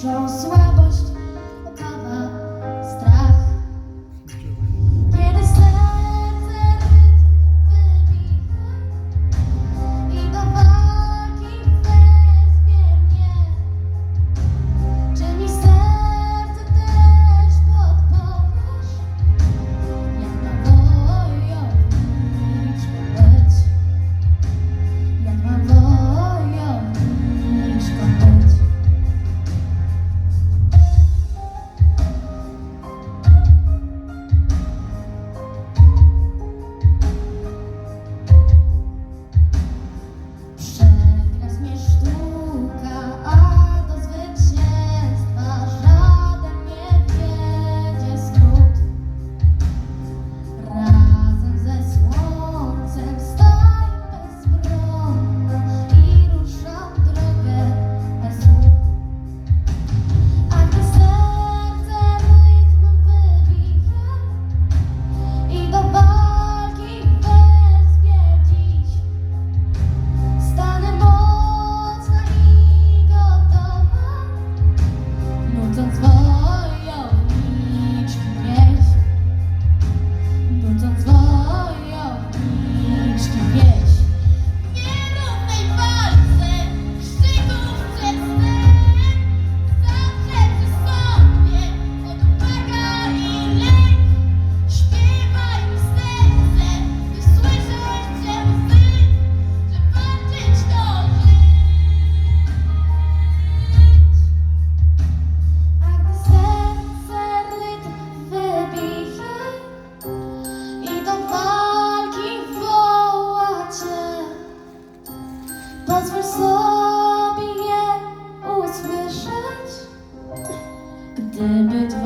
François Pozwól sobie je usłyszeć, gdyby to